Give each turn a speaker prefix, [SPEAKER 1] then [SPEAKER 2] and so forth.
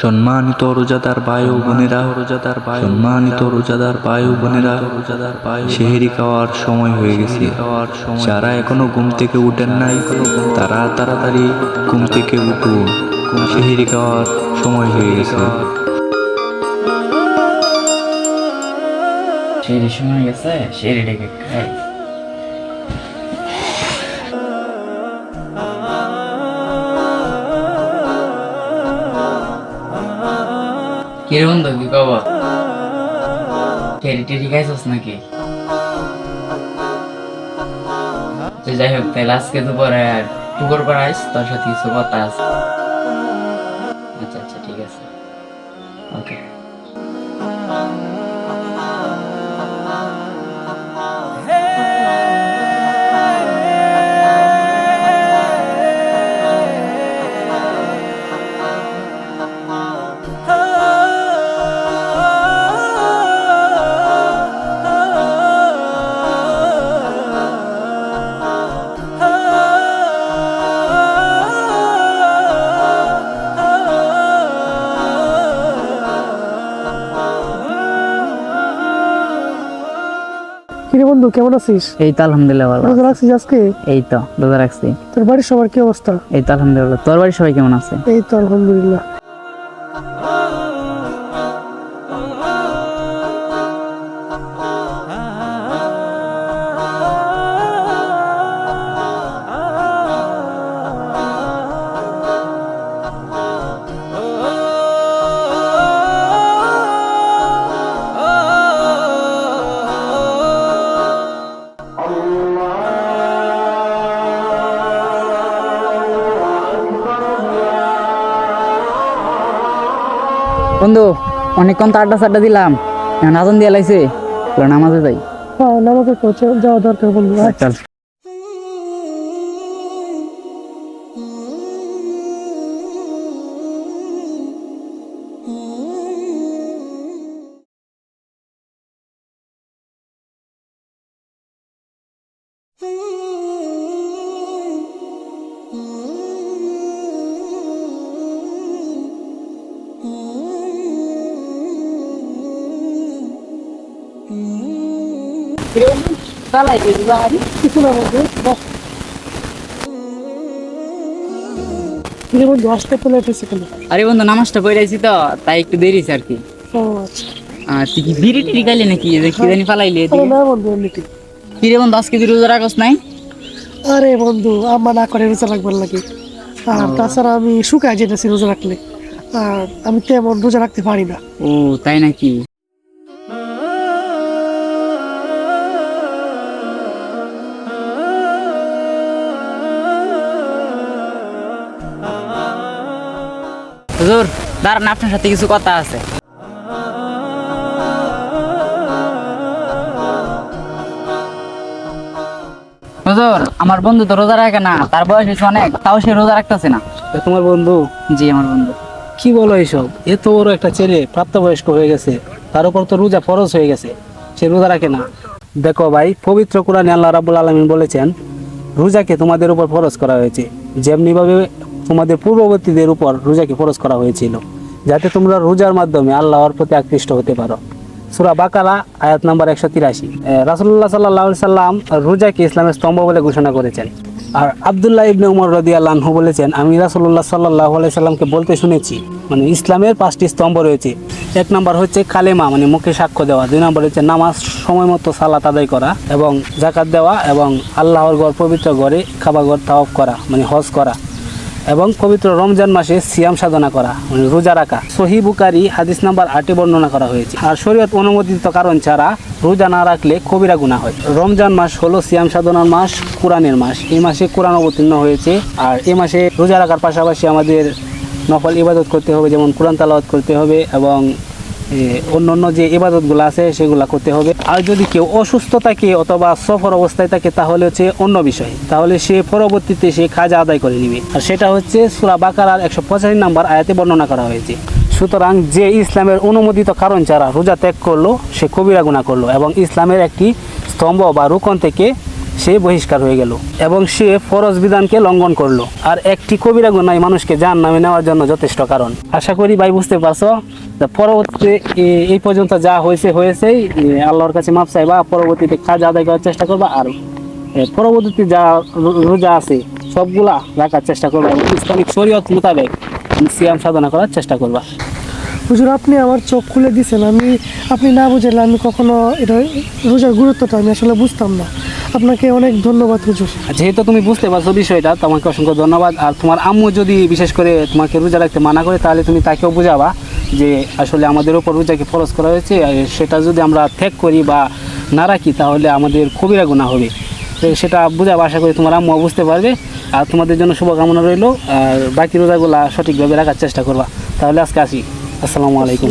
[SPEAKER 1] সম্মানিত রোজাদার ভাই ও বোনেরা রোজাদার ভাই সম্মানিত রোজাদার ভাই ও বোনেরা রোজাদার ভাই সেহেরি খাওয়ার সময় হয়ে গেছে। খাওয়ার সময় যারা এখনও ঘুম থেকে উঠেন নাই, তারা তাড়াতাড়ি ঘুম থেকে উঠুন। সেহেরি খাওয়ার সময় হয়ে গেছে।
[SPEAKER 2] সময় গেছে? সেই ডেকে খাই। কীরকম তো কি খবর? টেরি টেরি খাইছস নাকি? তো যাই হোক তাহলে আজকে দুপুরে পুকুর পাড়া আইস, তোর সাথে কিছু কথা আছে। আচ্ছা আচ্ছা ঠিক আছে। ওকে।
[SPEAKER 3] কিরে বন্ধু কেমন আছিস?
[SPEAKER 2] এই তো আলহামদুলিল্লাহ ভালো
[SPEAKER 3] রোজা রাখছিস আজকে?
[SPEAKER 2] এই তো রোজা রাখছি।
[SPEAKER 3] তোর বাড়ির সবার কি অবস্থা?
[SPEAKER 2] এই তো আলহামদুলিল্লাহ। তোর বাড়ির সবাই কেমন আছে?
[SPEAKER 3] এই তো আলহামদুলিল্লাহ।
[SPEAKER 2] বন্ধু অনেকক্ষণ তো আড্ডা সাড্ডা দিলাম। এখন আজন দিয়ে লাইছে নামাজে যাই।
[SPEAKER 3] হ্যাঁ নামাজে যাওয়া দরকার বন্ধু।
[SPEAKER 2] চল।
[SPEAKER 3] হয়েছে কেন
[SPEAKER 2] আরে বন্ধু নামাজটা তো তাই একটু দেরি হয়েছে আর কি।
[SPEAKER 3] ও আচ্ছা
[SPEAKER 2] আর তুই কি বিড়ি টিড়ি গাইলে নাকি? কি জানি ফালাইলে
[SPEAKER 3] আরে না বন্ধু এমনিতে
[SPEAKER 2] কিরে বন্ধু আজকে তুই রোজা রাখস নাই?
[SPEAKER 3] আরে বন্ধু আম্মা না করে রোজা রাখবার লাগে। আর তাছাড়া আমি শুকায় যেতেছি রোজা রাখলে। আর আমি তেমন রোজা রাখতে পারি না।
[SPEAKER 2] ও তাই নাকি? হুজুর দাঁড়ান আপনার সাথে কিছু কথা আছে। হুজুর আমার বন্ধু তো রোজা রাখে না তার বয়স হয়েছে অনেক তাও সে রোজা রাখতেছে না।
[SPEAKER 4] তোমার বন্ধু?
[SPEAKER 2] জি আমার বন্ধু।
[SPEAKER 4] কি বলো এইসব? এত বড় একটা ছেলে প্রাপ্তবয়স্ক হয়ে গেছে। তার উপর তো রোজা ফরজ হয়ে গেছে। সে রোজা রাখে না। দেখো ভাই পবিত্র কোরআনে আল্লাহ রাবুল আলমিন বলেছেন রোজাকে তোমাদের উপর ফরজ করা হয়েছে। যেমনিভাবে তোমাদের পূর্ববর্তীদের উপর রোজাকে ফরজ করা হয়েছিল, যাতে তোমরা রোজার মাধ্যমে আল্লাহর প্রতি আকৃষ্ট হতে পারো। সুরা বাকালা আয়াত নাম্বার একশো তিরাশি। রাসুল্লাহ সাল্লাহ সাল্লাম রোজাকে ইসলামের স্তম্ভ বলে ঘোষণা করেছেন। আর আবদুল্লাহ ইবনে উমর রদি আল্লাহু বলেছেন, আমি রাসুল্লাহ সাল্লাহ সাল্লামকে বলতে শুনেছি মানে ইসলামের পাঁচটি স্তম্ভ রয়েছে। এক নম্বর হচ্ছে কালেমা মানে মুখে সাক্ষ্য দেওয়া। দুই নম্বর হচ্ছে নামাজ সময় মতো সালাত আদায় করা এবং জাকাত দেওয়া এবং আল্লাহর ঘর পবিত্র ঘরে খাবা ঘর তাওয়াফ করা মানে হজ করা। এবং পবিত্র রমজান মাসে সিয়াম সাধনা করা মানে রোজা রাখা। সহি বুকারি হাদিস নাম্বার আটে বর্ণনা করা হয়েছে। আর শরীয়ত অনুমোদিত কারণ ছাড়া রোজা না রাখলে কবিরা গুণা হয়। রমজান মাস হলো সিয়াম সাধনার মাস, কোরআনের মাস। এই মাসে কোরআন অবতীর্ণ হয়েছে আর এ মাসে রোজা রাখার পাশাপাশি আমাদের নফল ইবাদত করতে হবে, যেমন কোরআন তালাওয়াত করতে হবে এবং অন্য অন্য যে ইবাদতগুলো আছে, সেগুলো করতে হবে। আর যদি কেউ অসুস্থ থাকে অথবা সফর অবস্থায় থাকে, তাহলে হচ্ছে অন্য বিষয়। তাহলে সে পরবর্তীতে সে খাজা আদায় করে নিবে। আর সেটা হচ্ছে সুরা বাকারার একশো পঁচাশি নাম্বার আয়াতে বর্ণনা করা হয়েছে। সুতরাং যে ইসলামের অনুমোদিত কারণ ছাড়া রোজা ত্যাগ করল, সে কবিরা গুণা করল এবং ইসলামের একটি স্তম্ভ বা রুকন থেকে সে বহিষ্কার হয়ে গেল এবং সে ফরজ বিধানকে লঙ্ঘন করল। আর একটি কবিরা গুনাই মানুষকে জান নামে নেওয়ার জন্য যথেষ্ট কারণ। আশা করি ভাই বুঝতে পারছ পরবর্তীতে এই পর্যন্ত যা হয়েছে, হয়েছেই। আল্লাহর কাছে মাপ চাইবা, পরবর্তীতে কাজ আদায় করার চেষ্টা করবা, আর পরবর্তীতে যা রোজা আছে, সবগুলা রাখার চেষ্টা করবা ইসলামিক শরীয়ত মোতাবেক সিয়াম সাধনা করার চেষ্টা করবা।
[SPEAKER 3] হুজুর, আপনি আমার চোখ খুলে দিয়েছেন আমি, আপনি না বুঝালে আমি কখনো এটা রোজার গুরুত্বটা আমি আসলে বুঝতাম না। আপনাকে অনেক ধন্যবাদ হুজুর।
[SPEAKER 4] যেহেতু তুমি বুঝতে পারছ বিষয়টা তোমাকে অসংখ্য ধন্যবাদ। আর তোমার আম্মু যদি বিশেষ করে তোমাকে রোজা রাখতে মানা করে তাহলে তুমি তাকেও বুঝাবা যে আসলে আমাদের ওপর রোজাকে ফরজ করা হয়েছে। সেটা যদি আমরা ত্যাগ করি বা না রাখি তাহলে আমাদের কবিরা গুণা হবে। সেটা বুঝাবো আশা করি তোমার আম্মু বুঝতে পারবে। আর তোমাদের জন্য শুভকামনা রইল। আর বাকি রোজাগুলা সঠিকভাবে রাখার চেষ্টা করবা। তাহলে আজকে আসি। আসসালামু আলাইকুম।